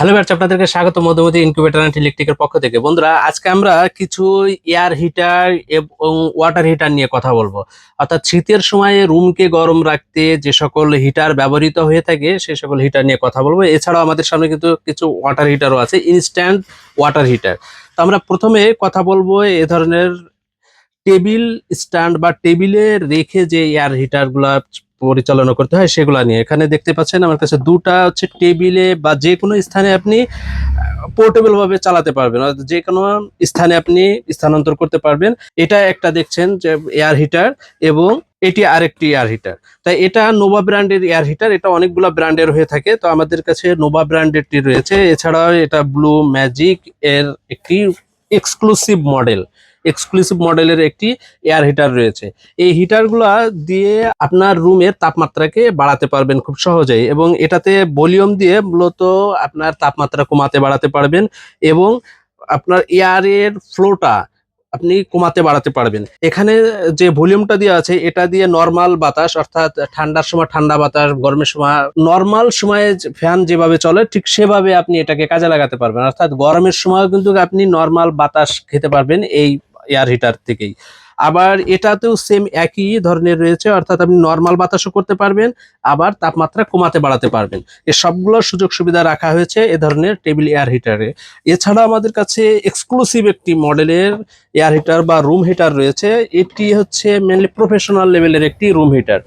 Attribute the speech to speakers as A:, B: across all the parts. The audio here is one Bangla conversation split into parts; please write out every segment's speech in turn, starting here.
A: হ্যালো ব্যাচ আপনাদেরকে স্বাগত। মধুমতি ইনকিউবেটর অ্যান্ড ইলেকট্রিকের পক্ষ থেকে। বন্ধুরা, আজকে আমরা কিছু এয়ার হিটার এবং ওয়াটার হিটার নিয়ে কথা বলব। অর্থাৎ শীতের সময়ে রুমকে গরম রাখতে যে সকল হিটার ব্যবহৃত হয়ে থাকে, সে সকল হিটার নিয়ে কথা বলব। এছাড়াও আমাদের সামনে কিন্তু কিছু ওয়াটার হিটারও আছে ইনস্ট্যান্ট ওয়াটার হিটার তো আমরা প্রথমে কথা বলব এ ধরনের টেবিল স্ট্যান্ড বা টেবিলে রেখে যে এয়ার হিটারগুলা পরিচালনা করতে হয় সেগুলা নিয়ে। এখানে দেখতে পাচ্ছেন আমার কাছে দুটা হচ্ছে টেবিলে বা যে কোনো স্থানে আপনি পোর্টেবল ভাবে চালাতে পারবেন। যে কোনো স্থানে আপনি স্থানান্তর করতে পারবেন। এটা একটা দেখছেন যে এয়ার হিটার এবং এটি আরেকটি এয়ার হিটার তাই এটা নোভা ব্র্যান্ডের এয়ার হিটার এটা অনেকগুলো ব্র্যান্ডের হয়ে থাকে। তো আমাদের কাছে নোভা ব্র্যান্ডেরটি রয়েছে। এছাড়াও এটা ব্লু ম্যাজিক এর একটি এক্সক্লুসিভ মডেল এক্সক্লুসিভ মডেলের একটি এয়ার হিটার রয়েছে। এই হিটারগুলা দিয়ে আপনার রুমের তাপমাত্রাকে বাড়াতে পারবেন খুব সহজেই এবং এটাতে ভলিউম দিয়ে মূলত আপনার তাপমাত্রা কমাতে বাড়াতে পারবেন এবং আপনার এয়ারের ফ্লোটা আপনি কমাতে বাড়াতে পারবেন। এখানে যে ভলিউমটা দেওয়া আছে, এটা দিয়ে নর্মাল বাতাস অর্থাৎ ঠান্ডার সময় ঠান্ডা বাতাস, গরমের সময় নর্মাল সময়ে ফ্যান যেভাবে চলে, ঠিক সেভাবে আপনি এটাকে কাজে লাগাতে পারবেন। অর্থাৎ গরমের সময় কিন্তু আপনি নর্মাল বাতাস খেতে পারবেন এই এয়ার হিটার থেকেই। আবার এটাতেও সেম একই ধরনের রয়েছে, অর্থাৎ আপনি নর্মাল বাতাসও করতে পারবেন, আবার তাপমাত্রা কমাতে, বাড়াতে পারবেন। এ সবগুলো সুযোগ সুবিধা রাখা হয়েছে এ ধরনের টেবিল এয়ার হিটারে এছাড়া আমাদের কাছে এক্সক্লুসিভ একটি মডেলের এয়ার হিটার বা রুম হিটার রয়েছে। এটি হচ্ছে মেনলি প্রফেশনাল লেভেলের একটি রুম হিটার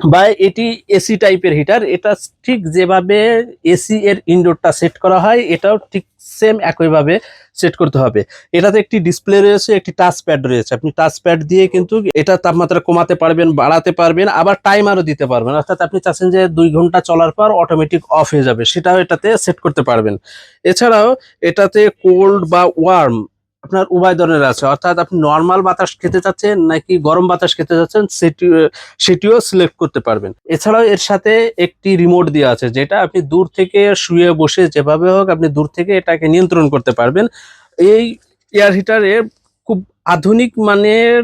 A: বা এটি এসি টাইপের হিটার এটা ঠিক যেভাবে এসি এর ইনডোরটা সেট করা হয়, এটাও ঠিক সেম একইভাবে সেট করতে হবে। এটাতে একটি ডিসপ্লে রয়েছে, একটি টাচ প্যাড রয়েছে। আপনি টাচ প্যাড দিয়ে কিন্তু এটা তাপমাত্রা কমাতে পারবেন, বাড়াতে পারবেন, আবার টাইমারও দিতে পারবেন। অর্থাৎ আপনি চাচ্ছেন যে দুই ঘণ্টা চলার পর অটোমেটিক অফ হয়ে যাবে, সেটাও এটাতে সেট করতে পারবেন। এছাড়াও এটাতে কোল্ড বা ওয়ার্ম আপনার উভয় ধরনের আছে। অর্থাৎ আপনি নর্মাল বাতাস খেতে চাচ্ছেন নাকি গরম বাতাস খেতে চাচ্ছেন, সেটি, সেটিও সিলেক্ট করতে পারবেন। এছাড়াও এর সাথে একটি রিমোট দেওয়া আছে, যেটা আপনি দূর থেকে শুয়ে বসে যেভাবে হোক আপনি দূর থেকে এটাকে নিয়ন্ত্রণ করতে পারবেন। এই এয়ার হিটারে খুব আধুনিক মানের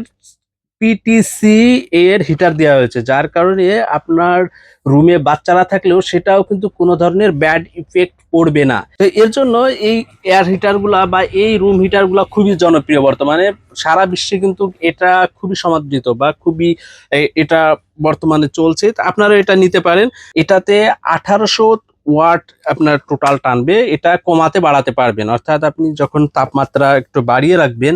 A: পিটিসি এর হিটার দেওয়া হয়েছে, যার কারণে আপনার রুমে বাচ্চারা থাকলেও সেটাও কিন্তু কোনো ধরনের ব্যাড ইফেক্ট পড়বে না। তো এর জন্য এই এয়ার হিটারগুলা বা এই রুম হিটারগুলা খুবই জনপ্রিয় বর্তমানে। সারা বিশ্বে কিন্তু এটা খুবই সমাদৃত বা খুবই এটা বর্তমানে চলছে। আপনারা এটা নিতে পারেন। এটাতে আঠারোশো ওয়াট আপনার টোটাল টানবে, এটা কমাতে বাড়াতে পারবেন। অর্থাৎ আপনি যখন তাপমাত্রা একটু বাড়িয়ে রাখবেন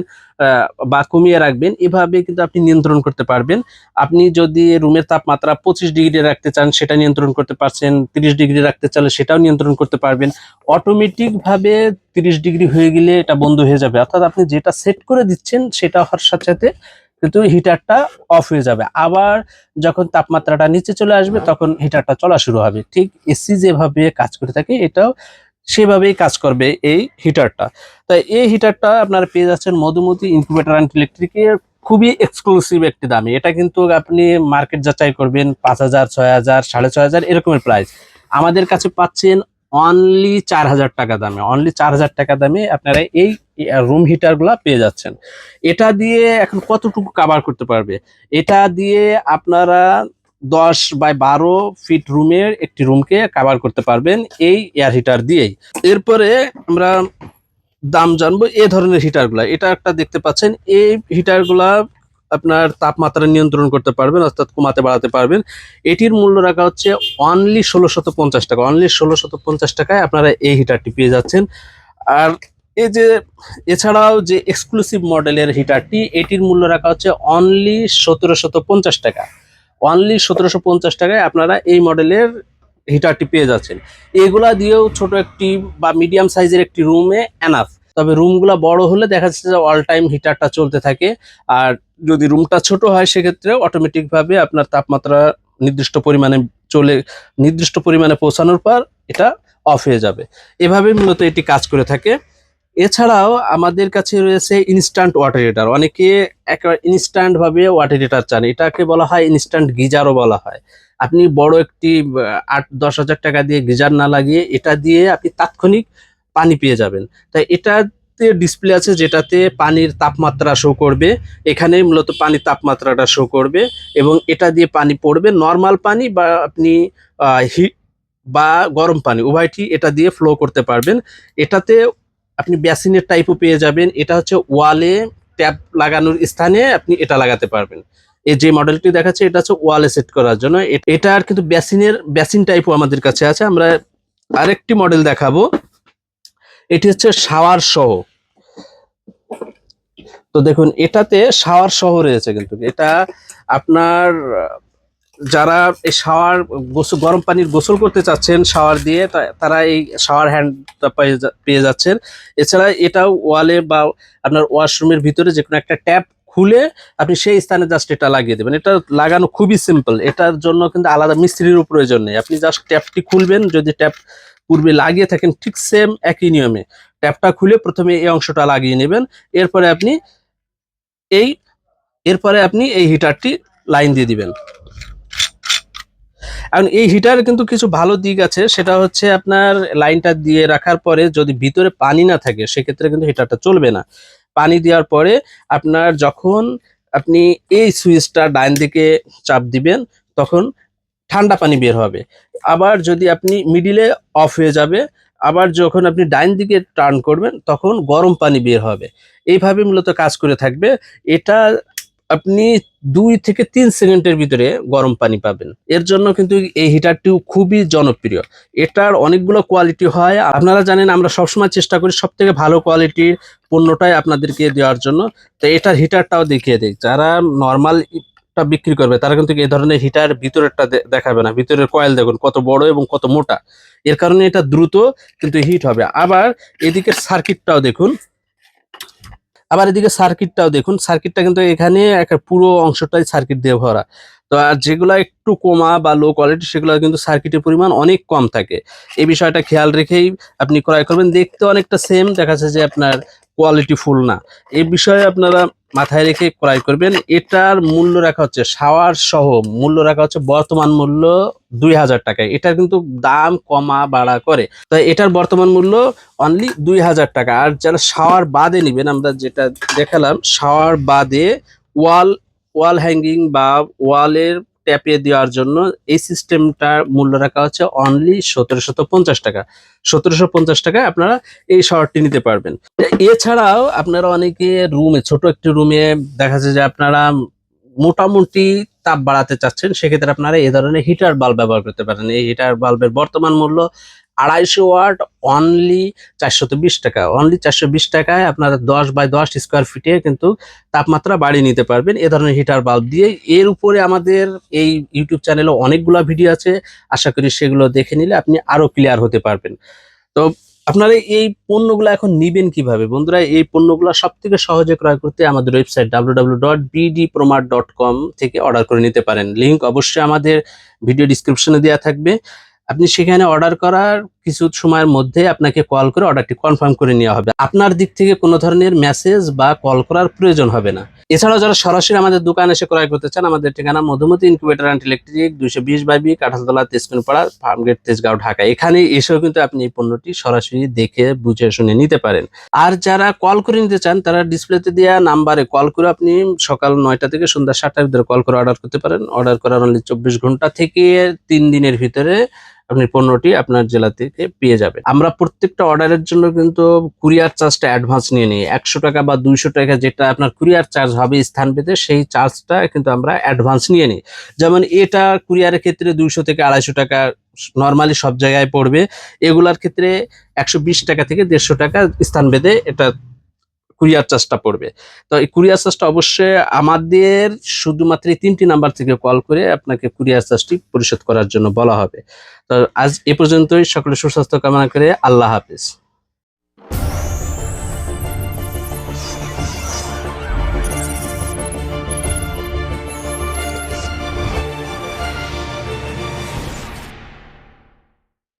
A: বা কমিয়ে রাখবেন, এভাবে কিন্তু আপনি নিয়ন্ত্রণ করতে পারবেন। আপনি যদি রুমের তাপমাত্রা পঁচিশ ডিগ্রি রাখতে চান, সেটা নিয়ন্ত্রণ করতে পারছেন, তিরিশ ডিগ্রি রাখতে চাইলে সেটাও নিয়ন্ত্রণ করতে পারবেন। অটোমেটিকভাবে তিরিশ ডিগ্রি হয়ে গেলে এটা বন্ধ হয়ে যাবে। অর্থাৎ আপনি যেটা সেট করে দিচ্ছেন, সেটা হওয়ার সাথে সাথে কিন্তু হিটারটা অফ হয়ে যাবে। আবার যখন তাপমাত্রাটা নিচে চলে আসবে তখন হিটারটা চলা শুরু হবে। ঠিক এসি যেভাবে কাজ করে থাকে এটাও সেভাবেই কাজ করবে এই হিটারটা তাই এই হিটারটা আপনারা পেয়ে যাচ্ছেন মধুমতি ইনকিউবেটর অ্যান্ড ইলেকট্রিকের খুবই এক্সক্লুসিভ একটি দামে। এটা কিন্তু আপনি মার্কেট যাচাই করবেন পাঁচ হাজার ছয় হাজার সাড়ে ছয় হাজার এরকমের প্রাইস আমাদের কাছে পাচ্ছেন অনলি চার হাজার টাকা দামে অনলি চার হাজার টাকা দামে আপনারা এই রুম হিটারগুলা পেয়ে যাচ্ছেন। এটা দিয়ে এখন কতটুকু কাভার করতে পারবে? এটা দিয়ে আপনারা দশ বাই বারো ফিট রুমের একটি রুমকে কাভার করতে পারবেন এই এয়ার হিটার দিয়েই। এরপরে আমরা দাম জানব এ ধরনের হিটারগুলা এটা একটা দেখতে পাচ্ছেন, এই হিটারগুলা আপনার তাপমাত্রা নিয়ন্ত্রণ করতে পারবেন, অর্থাৎ কমাতে বাড়াতে পারবেন। এটির মূল্য রাখা হচ্ছে অনলি ষোলোশত পঞ্চাশ টাকা। অনলি ষোলোশত পঞ্চাশ টাকায় আপনারা এই হিটারটি পেয়ে যাচ্ছেন। আর এই যে, এছাড়াও যে এক্সক্লুসিভ মডেলের হিটারটি এটির মূল্য রাখা হচ্ছে অনলি সতেরোশত পঞ্চাশ টাকা। অনলি সতেরোশো পঞ্চাশ টাকায় আপনারা এই মডেলের হিটারটি পেয়ে যাচ্ছেন। এগুলা দিয়েও ছোট একটি বা মিডিয়াম সাইজের একটি রুমে এনাফ তবে রুমগুলা বড় হলে দেখা যাচ্ছে যে অল টাইম হিটারটা চলতে থাকে। আর যদি রুমটা ছোট হয় সেক্ষেত্রে অটোমেটিকভাবে আপনার তাপমাত্রা নির্দিষ্ট পরিমাণে চলে, নির্দিষ্ট পরিমাণে পৌঁছানোর পর এটা অফ হয়ে যাবে। এভাবে মূলত এটি কাজ করে থাকে। এছাড়াও আমাদের কাছে রয়েছে ইনস্ট্যান্ট ওয়াটার হিটার অনেকে একেবারে ইনস্ট্যান্টভাবে ওয়াটার হিটার চান। এটাকে বলা হয় ইনস্ট্যান্ট গিজারও বলা হয়। আপনি বড় একটি, আট, দশ হাজার টাকা দিয়ে গিজার না লাগিয়ে এটা দিয়ে আপনি তাৎক্ষণিক পানি পেয়ে যাবেন। তাই এটাতে ডিসপ্লে আছে যেটাতে পানির তাপমাত্রা শো করবে। এখানে মূলত পানির তাপমাত্রাটা শো করবে এবং এটা দিয়ে পানি পড়বে। নর্মাল পানি বা আপনি হিট বা গরম পানি উভয়টি এটা দিয়ে ফ্লো করতে পারবেন। এটাতে আপনি বেসিনের টাইপও পেয়ে যাবেন। এটা হচ্ছে ওয়ালে ট্যাপ লাগানোর স্থানে আপনি এটা লাগাতে পারবেন। এই যে মডেলটি দেখাচ্ছে, এটা হচ্ছে ওয়ালে সেট করার জন্য। এ- এটার কিন্তু বেসিনের বেসিন টাইপও আমাদের কাছে আছে। আমরা আরেকটি মডেল দেখাবো। এটি হচ্ছে শাওয়ার সহ। তো দেখুন, এটাতে শাওয়ার সহ রয়েছে কিন্তু। এটা আপনার, যারা এই শাওয়ার গোসল, গরম পানির গোসল করতে চাচ্ছেন, শাওয়ার দিয়ে তারা এই শাওয়ার হ্যান্ডটা পেয়ে যাচ্ছেন। এছাড়া এটাও ওয়ালে বা আপনার ওয়াশরুমের ভিতরে যে কোনো একটা ট্যাপ খুলে আপনি সেই স্থানে জাস্ট এটা লাগিয়ে দেবেন। এটা লাগানো খুবই সিম্পল। এটার জন্য কিন্তু আলাদা মিস্ত্রিরও প্রয়োজন নেই। আপনি জাস্ট ট্যাপটি খুলবেন। যদি ট্যাপ পূর্বে লাগিয়ে থাকেন ঠিক সেম একই নিয়মে। ট্যাপটা খুলে প্রথমে এই অংশটা লাগিয়ে নেবেন। এরপরে আপনি এই, এরপরে আপনি এই হিটারটি লাইন দিয়ে দিবেন। এখন এই হিটারের কিন্তু কিছু ভালো দিক আছে। সেটা হচ্ছে আপনার লাইনটা দিয়ে রাখার পরে যদি ভিতরে পানি না থাকে, সেক্ষেত্রে কিন্তু হিটারটা চলবে না। পানি দেওয়ার পরে আপনার যখন আপনি এই সুইচটা ডাইন দিকে চাপ দিবেন, তখন ঠান্ডা পানি বের হবে। আবার যদি আপনি মিডিলে অফ হয়ে যাবে, আবার যখন আপনি ডাইন দিকে টার্ন করবেন, তখন গরম পানি বের হবে। এইভাবে মূলত কাজ করে থাকবে। এটা আপনি দুই থেকে তিন সেকেন্ডের ভিতরে গরম পানি পাবেন। এর জন্য কিন্তু এই হিটারটিও খুবই জনপ্রিয়। এটার অনেকগুলো কোয়ালিটি হয়। আপনারা জানেন, আমরা সবসময় চেষ্টা করি সব থেকে ভালো কোয়ালিটির পণ্যটাই আপনাদেরকে দেওয়ার জন্য। তো এটার হিটারটাও দেখিয়ে দিই। যারা নর্মাল টা বিক্রি করবে, তারা কিন্তু এই ধরনের হিটার ভিতরেরটা দেখাবে না। ভিতরের কয়েল দেখুন, কত বড় এবং কত মোটা। এর কারণে এটা দ্রুত কিন্তু হিট হবে। আবার এদিকে সার্কিটটাও দেখুন। আবার এদিকে সার্কিটটাও দেখুন। সার্কিটটা কিন্তু এখানে একটা পুরো অংশটাই সার্কিট দিয়ে ভরা। তো আর যেগুলো একটু কমা বা লো কোয়ালিটি সেগুলো কিন্তু সার্কিটের পরিমাণ অনেক কম থাকে। এই বিষয়টা খেয়াল রেখেই আপনি ক্রয় করবেন। দেখতে অনেকটা সেম দেখা যাচ্ছে যে আপনার কোয়ালিটি ফুল না। এই বিষয়ে আপনারা মাথায় রেখে ক্রয় করবেন। এটার মূল্য রাখা হচ্ছে সাওয়ার সহ, মূল্য রাখা হচ্ছে বর্তমান মূল্য দুই হাজার টাকায়। এটার কিন্তু দাম কমা বাড়া করে। তো এটার বর্তমান মূল্য অনলি দুই হাজার টাকা। আর যারা সাওয়ার বাদে নিবেন, আমরা যেটা দেখালাম সাওয়ার বাদে ওয়াল ওয়াল হ্যাঙ্গিং বা ওয়ালের ট্যাপে দেওয়ার জন্য এই সিস্টেমটার মূল্য রাখা হচ্ছে অনলি সতেরোশত পঞ্চাশ টাকা। সতেরোশো পঞ্চাশ টাকায় আপনারা এই শাওয়ারটি নিতে পারবেন। এছাড়াও আপনারা অনেকে রুমে ছোট একটি রুমে দেখা যাচ্ছে যে আপনারা মোটামুটি তাপ বাড়াতে চাচ্ছেন, সেক্ষেত্রে আপনারা এই ধরনের হিটার বাল্ব ব্যবহার করতে পারেন। এই হিটার বাল্বের বর্তমান মূল্য আড়াইশো ওয়াট অনলি চারশত বিশ টাকা। অনলি চারশো বিশ টাকায় আপনারা দশ বাই দশ স্কোয়ার ফিটে কিন্তু তাপমাত্রা বাড়িয়ে নিতে পারবেন এ ধরনের হিটার বাল্ব দিয়ে। এর উপরে আমাদের এই ইউটিউব চ্যানেলে অনেকগুলো ভিডিও আছে। আশা করি সেগুলো দেখে নিলে আপনি আরও ক্লিয়ার হতে পারবেন। তো আপনারা এই পণ্যগুলো এখন নিবেন কীভাবে? বন্ধুরা, এই পণ্যগুলো সব থেকে সহজে ক্রয় করতে আমাদের ওয়েবসাইট ডাব্লু থেকে অর্ডার করে নিতে পারেন। লিঙ্ক অবশ্যই আমাদের ভিডিও ডিসক্রিপশনে দেওয়া থাকবে। আপনি সেখানে অর্ডার করার কিছু সময়ের মধ্যে আপনাকে কল করে অর্ডারটি কনফার্ম করে নেওয়া হবে। আপনার দিক থেকে কোনো ধরনের মেসেজ বা কল করার প্রয়োজন হবে না। এছাড়াও যারা সরাসরি আমাদের দোকানে এসে ক্রয় করতে চান, আমাদের ঠিকানা মধুমতি ইনকিউবেটার অ্যান্ড ইলেকট্রিক দুইশো বিশ বাই বি কাঁঠালতলা তেজকুনপাড়া ফার্মগেট তেজগাঁও, ঢাকা। এখানে এসেও কিন্তু আপনি এই পণ্যটি সরাসরি দেখে, বুঝে, শুনে নিতে পারেন। আর যারা কল করে নিতে চান, তারা ডিসপ্লেতে দেওয়া নাম্বারে কল করে আপনি সকাল নয়টা থেকে সন্ধ্যা সাতটার ভিতরে কল করে অর্ডার করতে পারেন। অর্ডার করার অনলি চব্বিশ ঘণ্টা থেকে তিন দিনের ভিতরে আপনি পণ্যটি আপনার জেলা থেকে পেয়ে যাবেন। আমরা প্রত্যেকটা অর্ডারের জন্য কিন্তু কুরিয়ার চার্জটা অ্যাডভান্স নিয়ে নিই। একশো টাকা বা দুইশো টাকা যেটা আপনার কুরিয়ার চার্জ হবে, স্থান পেতে সেই চার্জটা কিন্তু আমরা অ্যাডভান্স নিয়ে নিই। যেমন এটা কুরিয়ারের ক্ষেত্রে দুইশো থেকে আড়াইশো টাকা নর্মালি সব জায়গায় পড়বে। এগুলার ক্ষেত্রে একশো বিশ টাকা থেকে দেড়শো টাকা স্থান ভেদে এটা কুরিয়ার চার্জটা পড়বে। তো এই কুরিয়ার চার্জটা অবশ্যই আমাদের শুধুমাত্র এই তিনটি নাম্বার থেকে কল করে আপনাকে কুরিয়ার চার্জটি পরিশোধ করার জন্য বলা হবে। তো আজ এ পর্যন্তই। সকলে সুস্বাস্থ্য কামনা করে আল্লাহ হাফিজ।